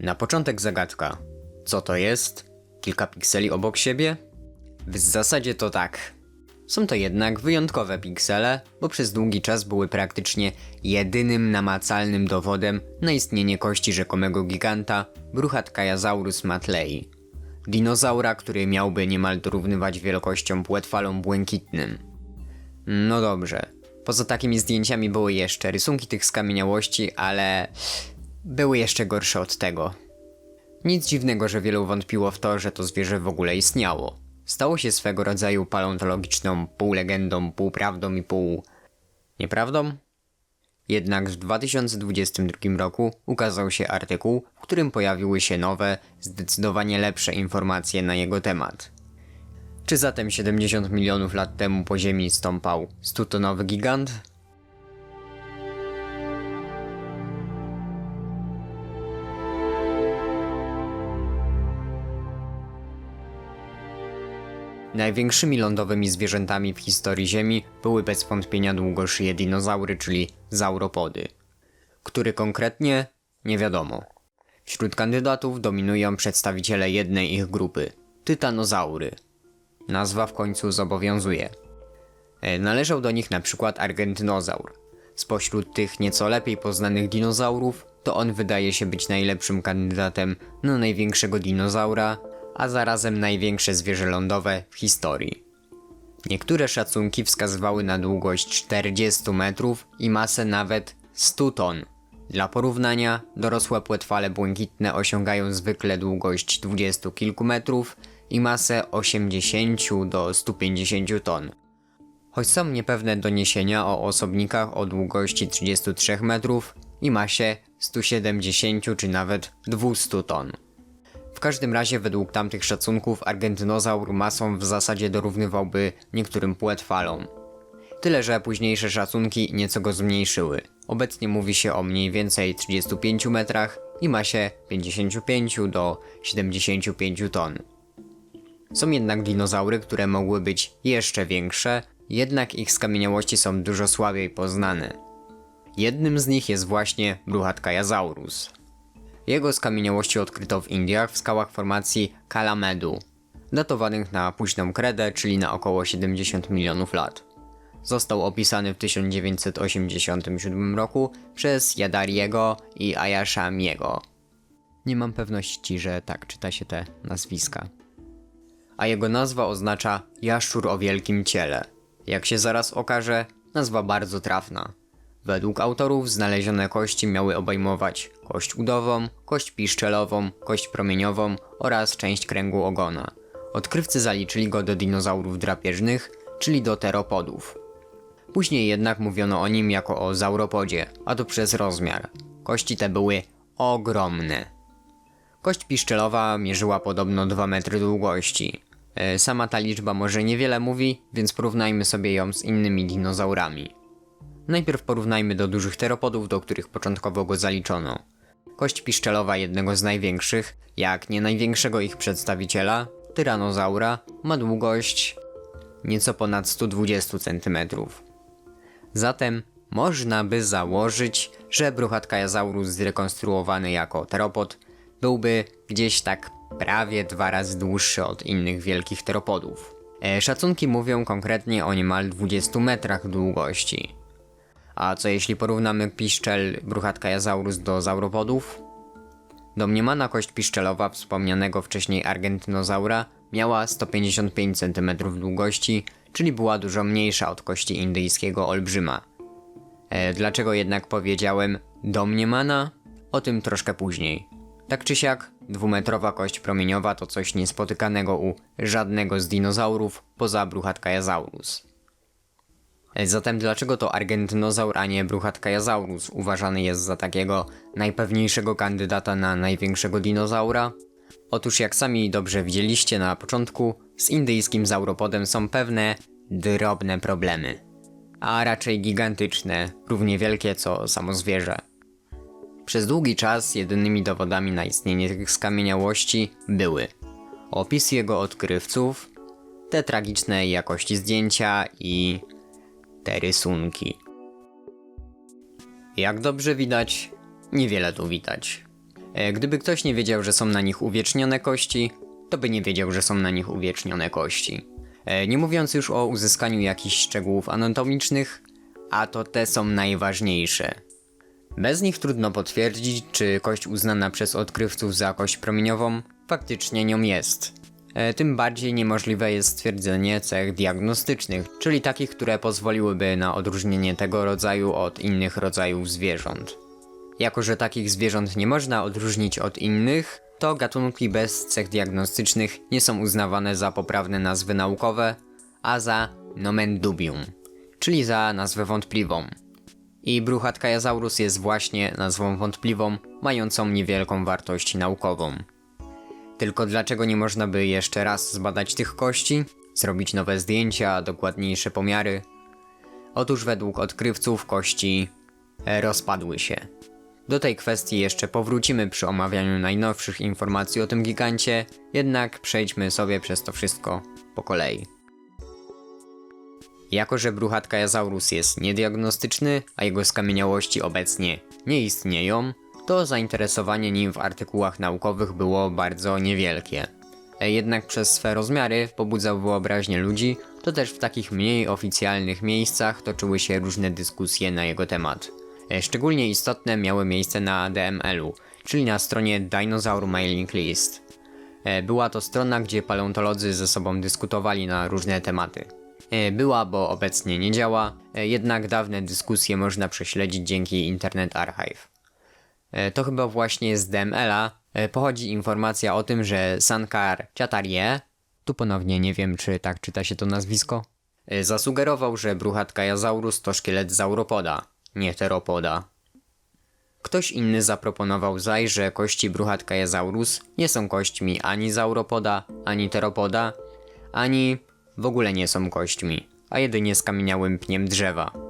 Na początek zagadka. Co to jest? Kilka pikseli obok siebie? W zasadzie to tak. Są to jednak wyjątkowe piksele, bo przez długi czas były praktycznie jedynym namacalnym dowodem na istnienie kości rzekomego giganta Bruchatkaiasaurus matlei. Dinozaura, który miałby niemal dorównywać wielkością płetwalom błękitnym. No dobrze. Poza takimi zdjęciami były jeszcze rysunki tych skamieniałości, ale były jeszcze gorsze od tego. Nic dziwnego, że wielu wątpiło w to, że to zwierzę w ogóle istniało. Stało się swego rodzaju paleontologiczną półlegendą, półprawdą i pół... nieprawdą? Jednak w 2022 roku ukazał się artykuł, w którym pojawiły się nowe, zdecydowanie lepsze informacje na jego temat. Czy zatem 70 milionów lat temu po Ziemi stąpał 100-tonowy gigant? Największymi lądowymi zwierzętami w historii Ziemi były bez wątpienia długoszyje dinozaury, czyli zauropody. Który konkretnie? Nie wiadomo. Wśród kandydatów dominują przedstawiciele jednej ich grupy tytanozaury. Nazwa w końcu zobowiązuje. E, Należał do nich na przykład argentynozaur. Spośród tych nieco lepiej poznanych dinozaurów, to on wydaje się być najlepszym kandydatem na największego dinozaura, a zarazem największe zwierzę lądowe w historii. Niektóre szacunki wskazywały na długość 40 metrów i masę nawet 100 ton. Dla porównania, dorosłe płetwale błękitne osiągają zwykle długość 20 kilku metrów i masę 80 do 150 ton. Choć są niepewne doniesienia o osobnikach o długości 33 metrów i masie 170 czy nawet 200 ton. W każdym razie według tamtych szacunków argentynozaur masą w zasadzie dorównywałby niektórym płetwalom. Tyle, że późniejsze szacunki nieco go zmniejszyły. Obecnie mówi się o mniej więcej 35 metrach i masie 55 do 75 ton. Są jednak dinozaury, które mogły być jeszcze większe, jednak ich skamieniałości są dużo słabiej poznane. Jednym z nich jest właśnie Bruchatkaiasaurus. Jego skamieniałości odkryto w Indiach w skałach formacji Kalamedu, datowanych na późną kredę, czyli na około 70 milionów lat. Został opisany w 1987 roku przez Jadariego i Ayashamiego. Nie mam pewności, że tak czyta się te nazwiska. A jego nazwa oznacza jaszczur o wielkim ciele. Jak się zaraz okaże, nazwa bardzo trafna. Według autorów znalezione kości miały obejmować kość udową, kość piszczelową, kość promieniową oraz część kręgu ogona. Odkrywcy zaliczyli go do dinozaurów drapieżnych, czyli do teropodów. Później jednak mówiono o nim jako o zauropodzie, a to przez rozmiar. Kości te były ogromne. Kość piszczelowa mierzyła podobno 2 metry długości. E, Sama ta liczba może niewiele mówi, więc porównajmy sobie ją z innymi dinozaurami. Najpierw porównajmy do dużych teropodów, do których początkowo go zaliczono. Kość piszczelowa jednego z największych, jak nie największego ich przedstawiciela, tyranozaura, ma długość nieco ponad 120 cm. Zatem można by założyć, że Bruchatkaiasaurus zrekonstruowany jako teropod byłby gdzieś tak prawie dwa razy dłuższy od innych wielkich teropodów. E, szacunki mówią konkretnie o niemal 20 metrach długości. A co jeśli porównamy piszczel Bruchatkaiasaurus do zauropodów? Domniemana kość piszczelowa wspomnianego wcześniej argentynozaura miała 155 cm długości, czyli była dużo mniejsza od kości indyjskiego olbrzyma. E, dlaczego jednak powiedziałem domniemana? O tym troszkę później. Tak czy siak, dwumetrowa kość promieniowa to coś niespotykanego u żadnego z dinozaurów poza Bruchatkaiasaurus. E, Zatem dlaczego to argentynozaur, a nie Bruchatkaiasaurus uważany jest za takiego najpewniejszego kandydata na największego dinozaura? Otóż jak sami dobrze widzieliście na początku, z indyjskim zauropodem są pewne drobne problemy. A raczej gigantyczne, równie wielkie co samo zwierzę. Przez długi czas jedynymi dowodami na istnienie tych skamieniałości były opis jego odkrywców, te tragicznej jakości zdjęcia i te rysunki. Jak dobrze widać, niewiele tu widać. E, Gdyby ktoś nie wiedział, że są na nich uwiecznione kości, to by nie wiedział, że są na nich uwiecznione kości. E, Nie mówiąc już o uzyskaniu jakichś szczegółów anatomicznych, a to te są najważniejsze. Bez nich trudno potwierdzić, czy kość uznana przez odkrywców za kość promieniową faktycznie nią jest. E, Tym bardziej niemożliwe jest stwierdzenie cech diagnostycznych, czyli takich, które pozwoliłyby na odróżnienie tego rodzaju od innych rodzajów zwierząt. Jako, że takich zwierząt nie można odróżnić od innych, to gatunki bez cech diagnostycznych nie są uznawane za poprawne nazwy naukowe, a za nomen dubium, czyli za nazwę wątpliwą. I Bruchatkajasaurus jest właśnie nazwą wątpliwą, mającą niewielką wartość naukową. Tylko dlaczego nie można by jeszcze raz zbadać tych kości, zrobić nowe zdjęcia, dokładniejsze pomiary? Otóż według odkrywców kości e, rozpadły się. Do tej kwestii jeszcze powrócimy przy omawianiu najnowszych informacji o tym gigancie, jednak przejdźmy sobie przez to wszystko po kolei. Jako, że Bruchatkajasaurus jest niediagnostyczny, a jego skamieniałości obecnie nie istnieją, to zainteresowanie nim w artykułach naukowych było bardzo niewielkie. E, Jednak przez swe rozmiary pobudzał wyobraźnię ludzi, to też w takich mniej oficjalnych miejscach toczyły się różne dyskusje na jego temat. E, Szczególnie istotne miały miejsce na DML-u, czyli na stronie Dinosaur Mailing List. E, Była to strona, gdzie paleontolodzy ze sobą dyskutowali na różne tematy. Była, bo obecnie nie działa, jednak dawne dyskusje można prześledzić dzięki Internet Archive. E, To chyba właśnie z DML-a e, pochodzi informacja o tym, że Sankar Chatarie, tu ponownie nie wiem czy tak czyta się to nazwisko, e, zasugerował, że Bruchatkajasaurus to szkielet zauropoda, nie teropoda. Ktoś inny zaproponował zaś, że kości Bruchatkajasaurus nie są kośćmi ani zauropoda, ani teropoda, ani w ogóle nie są kośćmi, a jedynie skamieniałym pniem drzewa.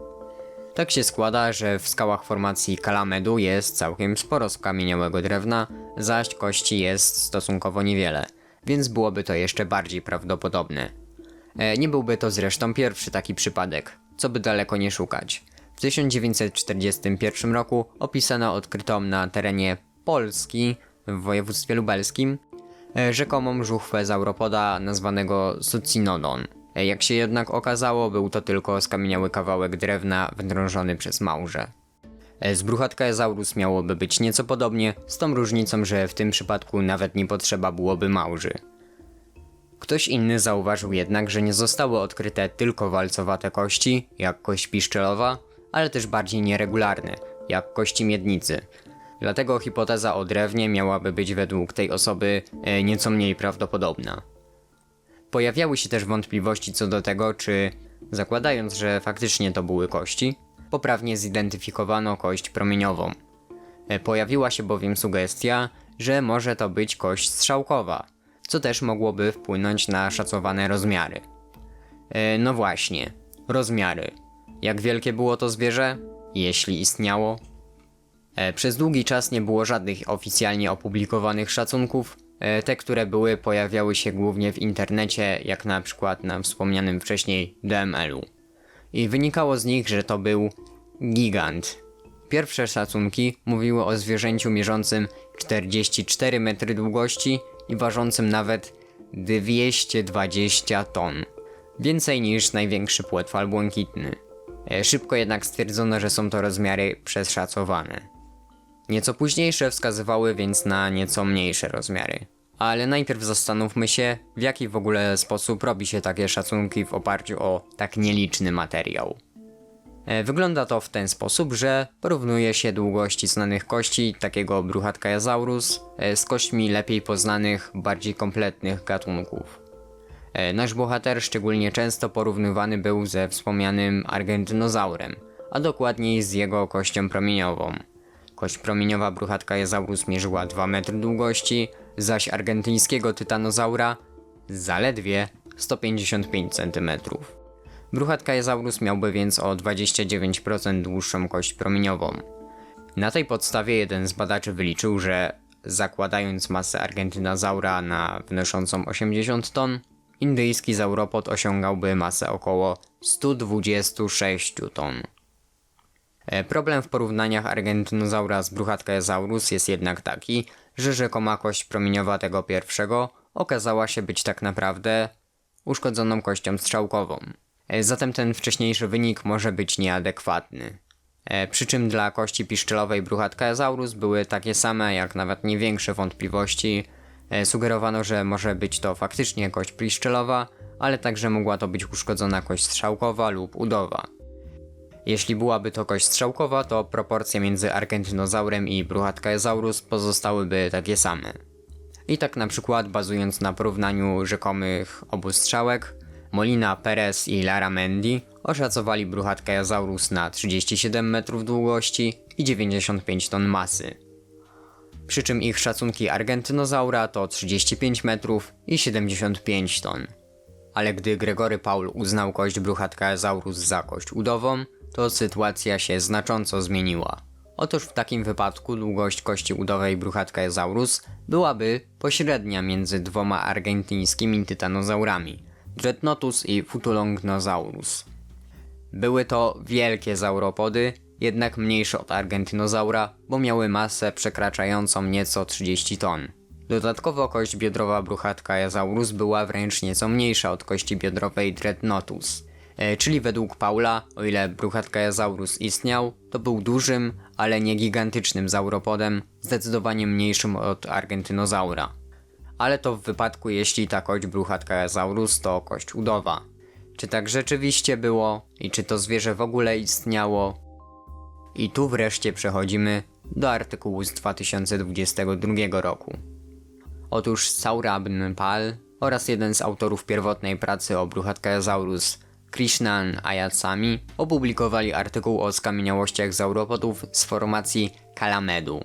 Tak się składa, że w skałach formacji Kalamedu jest całkiem sporo skamieniałego drewna, zaś kości jest stosunkowo niewiele, więc byłoby to jeszcze bardziej prawdopodobne. E, nie byłby to zresztą pierwszy taki przypadek, co by daleko nie szukać. W 1941 roku opisano odkrytą na terenie Polski w województwie lubelskim e, rzekomą żuchwę zauropoda nazwanego Sucinodon. E, Jak się jednak okazało, był to tylko skamieniały kawałek drewna wydrążony przez małże. E, Z Bruchatkajasaurus miałoby być nieco podobnie, z tą różnicą, że w tym przypadku nawet nie potrzeba byłoby małży. Ktoś inny zauważył jednak, że nie zostały odkryte tylko walcowate kości, jak kość piszczelowa, ale też bardziej nieregularne, jak kości miednicy. Dlatego hipoteza o drewnie miałaby być według tej osoby e, nieco mniej prawdopodobna. Pojawiały się też wątpliwości co do tego, czy zakładając, że faktycznie to były kości, poprawnie zidentyfikowano kość promieniową. E, Pojawiła się bowiem sugestia, że może to być kość strzałkowa, co też mogłoby wpłynąć na szacowane rozmiary. E, No właśnie, rozmiary. Jak wielkie było to zwierzę? Jeśli istniało? E, Przez długi czas nie było żadnych oficjalnie opublikowanych szacunków. E, Te, które były, pojawiały się głównie w internecie, jak na przykład na wspomnianym wcześniej DML-u. I wynikało z nich, że to był gigant. Pierwsze szacunki mówiły o zwierzęciu mierzącym 44 metry długości i ważącym nawet 220 ton. Więcej niż największy płetwal błękitny. E, Szybko jednak stwierdzono, że są to rozmiary przeszacowane. Nieco późniejsze wskazywały więc na nieco mniejsze rozmiary. Ale najpierw zastanówmy się, w jaki w ogóle sposób robi się takie szacunki w oparciu o tak nieliczny materiał. E, Wygląda to w ten sposób, że porównuje się długości znanych kości takiego Bruchatkajasaurus e, z kośćmi lepiej poznanych, bardziej kompletnych gatunków. E, Nasz bohater szczególnie często porównywany był ze wspomnianym Argentynozaurem, a dokładniej z jego kością promieniową. Kość promieniowa Bruchatkajasaurus mierzyła 2 metry długości, zaś argentyńskiego tytanozaura zaledwie 155 cm. Bruchatkajasaurus miałby więc o 29% dłuższą kość promieniową. Na tej podstawie jeden z badaczy wyliczył, że zakładając masę argentynozaura na wynoszącą 80 ton, indyjski zauropod osiągałby masę około 126 ton. E, Problem w porównaniach Argentynozaura z Bruchatasaurus jest jednak taki, że rzekoma kość promieniowa tego pierwszego okazała się być tak naprawdę uszkodzoną kością strzałkową. E, Zatem ten wcześniejszy wynik może być nieadekwatny. E, Przy czym dla kości piszczelowej Bruchatasaurus były takie same, jak nawet nie większe wątpliwości. Sugerowano, że może być to faktycznie kość piszczelowa, ale także mogła to być uszkodzona kość strzałkowa lub udowa. Jeśli byłaby to kość strzałkowa, to proporcje między Argentynozaurem i Bruchatasaurus pozostałyby takie same. I tak na przykład bazując na porównaniu rzekomych obu strzałek, Molina, Perez i Lara Mendy oszacowali Bruchatasaurus na 37 metrów długości i 95 ton masy. Przy czym ich szacunki Argentynozaura to 35 metrów i 75 ton. Ale gdy Gregory Paul uznał kość Bruchatasaurus za kość udową, to sytuacja się znacząco zmieniła. Otóż w takim wypadku długość kości udowej Bruchatasaurus byłaby pośrednia między dwoma argentyńskimi tytanozaurami Dreadnoughtus i Futulongnosaurus. Były to wielkie sauropody, jednak mniejsze od Argentynozaura, bo miały masę przekraczającą nieco 30 ton. Dodatkowo kość biodrowa Bruchatasaurus była wręcz nieco mniejsza od kości biodrowej Dreadnoughtus. E, czyli według Paula, o ile Bruchatasaurus istniał, to był dużym, ale nie gigantycznym sauropodem, zdecydowanie mniejszym od Argentynozaura. Ale to w wypadku jeśli ta kość Bruchatasaurus to kość udowa. Czy tak rzeczywiście było i czy to zwierzę w ogóle istniało? I tu wreszcie przechodzimy do artykułu z 2022 roku. Otóż Saurabn Pal oraz jeden z autorów pierwotnej pracy o Bruchatasaurus, Krishnan Ayatsami, opublikowali artykuł o skamieniałościach sauropodów z formacji Kalamedu.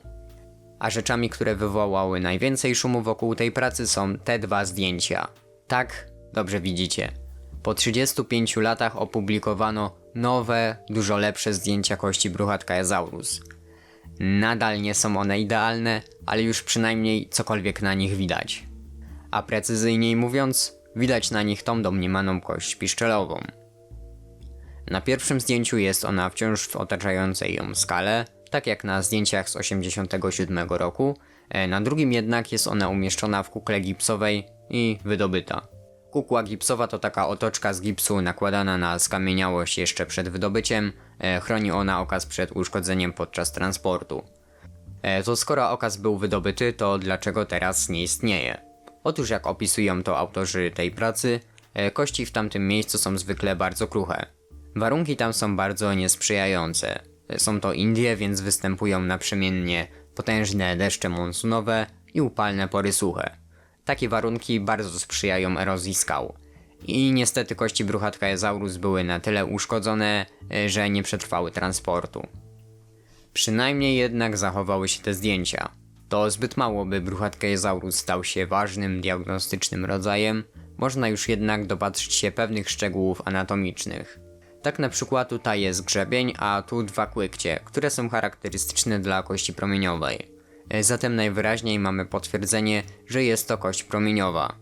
A rzeczami, które wywołały najwięcej szumu wokół tej pracy są te dwa zdjęcia. Tak, dobrze widzicie. Po 35 latach opublikowano nowe, dużo lepsze zdjęcia kości Bruchatasaurus. Nadal nie są one idealne, ale już przynajmniej cokolwiek na nich widać. A precyzyjniej mówiąc, widać na nich tą domniemaną kość piszczelową. Na pierwszym zdjęciu jest ona wciąż w otaczającej ją skale, tak jak na zdjęciach z 87 roku, e, na drugim jednak jest ona umieszczona w kukle gipsowej i wydobyta. Kukła gipsowa to taka otoczka z gipsu nakładana na skamieniałość jeszcze przed wydobyciem, e, chroni ona okaz przed uszkodzeniem podczas transportu. E, To skoro okaz był wydobyty, to dlaczego teraz nie istnieje? Otóż jak opisują to autorzy tej pracy, e, kości w tamtym miejscu są zwykle bardzo kruche. Warunki tam są bardzo niesprzyjające. E, Są to Indie, więc występują naprzemiennie potężne deszcze monsunowe i upalne pory suche. Takie warunki bardzo sprzyjają erozji skał. I niestety kości Bruchatasaurus były na tyle uszkodzone, e, że nie przetrwały transportu. Przynajmniej jednak zachowały się te zdjęcia. To zbyt mało, by Bruchatasaurus stał się ważnym diagnostycznym rodzajem, można już jednak dopatrzyć się pewnych szczegółów anatomicznych. Tak na przykład tutaj jest grzebień, a tu dwa kłykcie, które są charakterystyczne dla kości promieniowej. E, Zatem najwyraźniej mamy potwierdzenie, że jest to kość promieniowa.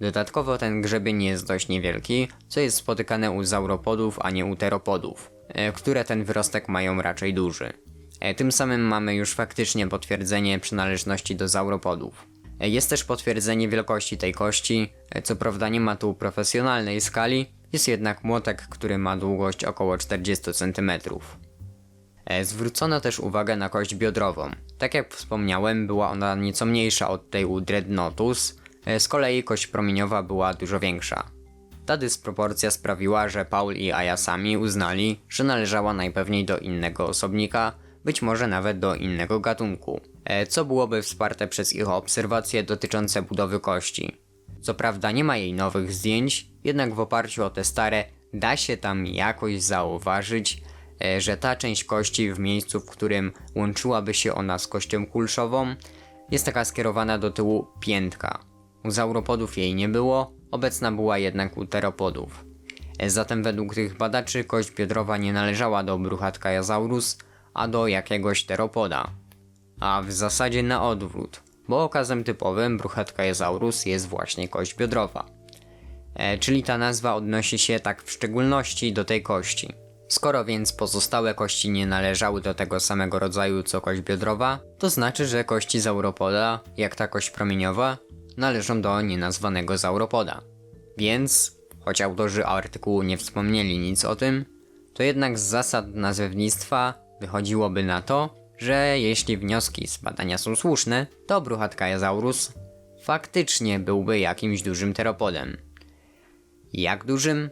Dodatkowo ten grzebień jest dość niewielki, co jest spotykane u sauropodów, a nie u teropodów, e, które ten wyrostek mają raczej duży. E, Tym samym mamy już faktycznie potwierdzenie przynależności do sauropodów. E, Jest też potwierdzenie wielkości tej kości, e, co prawda nie ma tu profesjonalnej skali, jest jednak młotek, który ma długość około 40 cm. Zwrócono też uwagę na kość biodrową. Tak jak wspomniałem, była ona nieco mniejsza od tej u Dreadnoughtus, z kolei kość promieniowa była dużo większa. Ta dysproporcja sprawiła, że Paul i Ayasami uznali, że należała najpewniej do innego osobnika, być może nawet do innego gatunku, e, co byłoby wsparte przez ich obserwacje dotyczące budowy kości. Co prawda nie ma jej nowych zdjęć, jednak w oparciu o te stare da się tam jakoś zauważyć, e, że ta część kości w miejscu, w którym łączyłaby się ona z kością kulszową, jest taka skierowana do tyłu piętka. U sauropodów jej nie było, obecna była jednak u teropodów. E, Zatem według tych badaczy kość biodrowa nie należała do Bruchatasaurus, a do jakiegoś teropoda. A w zasadzie na odwrót, bo okazem typowym Bruchatasaurus jest właśnie kość biodrowa. E, czyli ta nazwa odnosi się tak w szczególności do tej kości. Skoro więc pozostałe kości nie należały do tego samego rodzaju co kość biodrowa, to znaczy, że kości zauropoda, jak ta kość promieniowa, należą do nienazwanego zauropoda. Więc, choć autorzy artykułu nie wspomnieli nic o tym, to jednak z zasad nazewnictwa wychodziłoby na to, że jeśli wnioski z badania są słuszne, to Bruchotkajasaurus faktycznie byłby jakimś dużym teropodem. Jak dużym?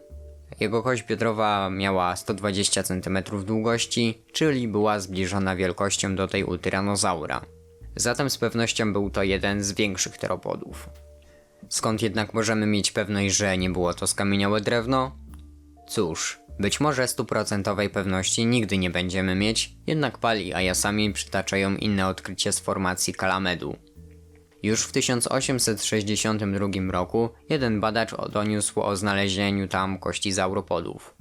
Jego kość biodrowa miała 120 cm długości, czyli była zbliżona wielkością do tej u tyranozaura. Zatem z pewnością był to jeden z większych teropodów. Skąd jednak możemy mieć pewność, że nie było to skamieniałe drewno? Cóż, być może stuprocentowej pewności nigdy nie będziemy mieć, jednak pali ajasami przytaczają inne odkrycie z formacji Kalamedu. Już w 1862 roku jeden badacz doniósł o znalezieniu tam kości zauropodów.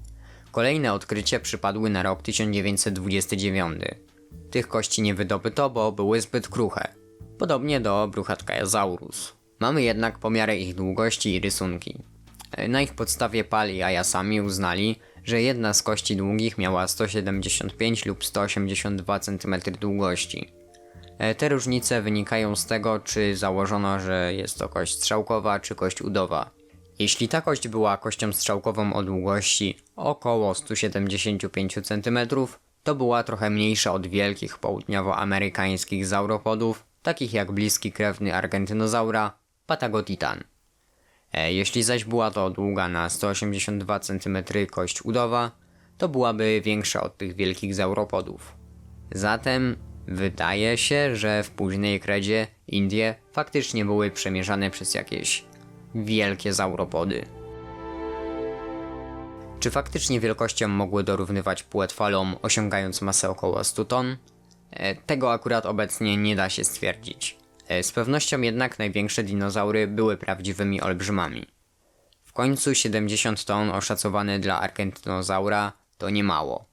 Kolejne odkrycie przypadły na rok 1929. Tych kości nie wydobyto, bo były zbyt kruche. Podobnie do Bruchotkajasaurus. Mamy jednak pomiary ich długości i rysunki. Na ich podstawie Pali i Ayasami uznali, że jedna z kości długich miała 175 lub 182 cm długości. E, Te różnice wynikają z tego, czy założono, że jest to kość strzałkowa czy kość udowa. Jeśli ta kość była kością strzałkową o długości około 175 cm, to była trochę mniejsza od wielkich południowoamerykańskich zauropodów, takich jak bliski krewny argentynozaura, Patagotitan. E, Jeśli zaś była to długa na 182 cm kość udowa, to byłaby większa od tych wielkich zauropodów. Zatem wydaje się, że w późnej kredzie Indie faktycznie były przemierzane przez jakieś wielkie zauropody. Czy faktycznie wielkością mogły dorównywać płetwalom, osiągając masę około 100 ton? E, Tego akurat obecnie nie da się stwierdzić. E, Z pewnością jednak największe dinozaury były prawdziwymi olbrzymami. W końcu 70 ton oszacowane dla argentynozaura to nie mało.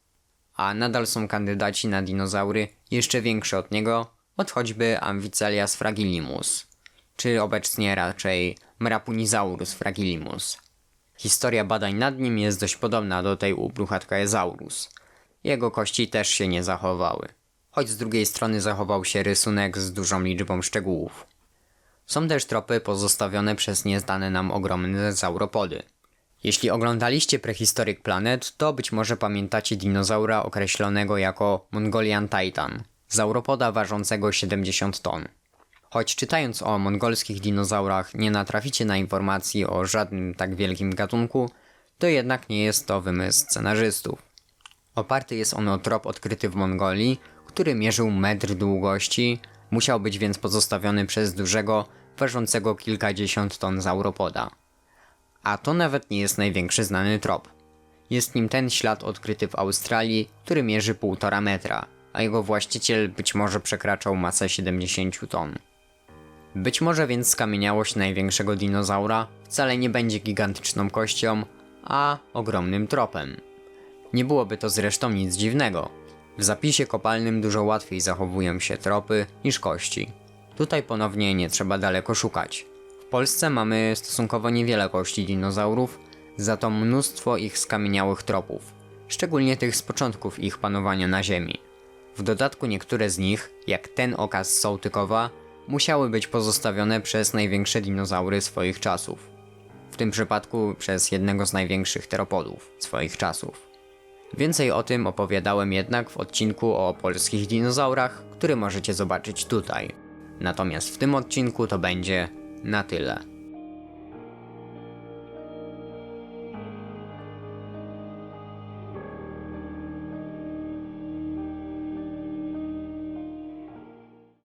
A nadal są kandydaci na dinozaury jeszcze większe od niego, od choćby Amphicelias fragilimus, czy obecnie raczej Mrapunisaurus fragilimus. Historia badań nad nim jest dość podobna do tej u Bruchotkajasaurus. Jego kości też się nie zachowały, choć z drugiej strony zachował się rysunek z dużą liczbą szczegółów. Są też tropy pozostawione przez nieznane nam ogromne sauropody. Jeśli oglądaliście Prehistoric Planet, to być może pamiętacie dinozaura określonego jako Mongolian Titan, sauropoda ważącego 70 ton. Choć czytając o mongolskich dinozaurach nie natraficie na informacji o żadnym tak wielkim gatunku, to jednak nie jest to wymysł scenarzystów. Oparty jest on o trop odkryty w Mongolii, który mierzył metr długości, musiał być więc pozostawiony przez dużego, ważącego kilkadziesiąt ton sauropoda. A to nawet nie jest największy znany trop. Jest nim ten ślad odkryty w Australii, który mierzy 1,5 metra, a jego właściciel być może przekraczał masę 70 ton. Być może więc skamieniałość największego dinozaura wcale nie będzie gigantyczną kością, a ogromnym tropem. Nie byłoby to zresztą nic dziwnego. W zapisie kopalnym dużo łatwiej zachowują się tropy niż kości. Tutaj ponownie nie trzeba daleko szukać. W Polsce mamy stosunkowo niewiele kości dinozaurów, za to mnóstwo ich skamieniałych tropów, szczególnie tych z początków ich panowania na Ziemi. W dodatku niektóre z nich, jak ten okaz Sołtykowa, musiały być pozostawione przez największe dinozaury swoich czasów. W tym przypadku przez jednego z największych teropodów swoich czasów. Więcej o tym opowiadałem jednak w odcinku o polskich dinozaurach, który możecie zobaczyć tutaj. Natomiast w tym odcinku to będzie na tyle.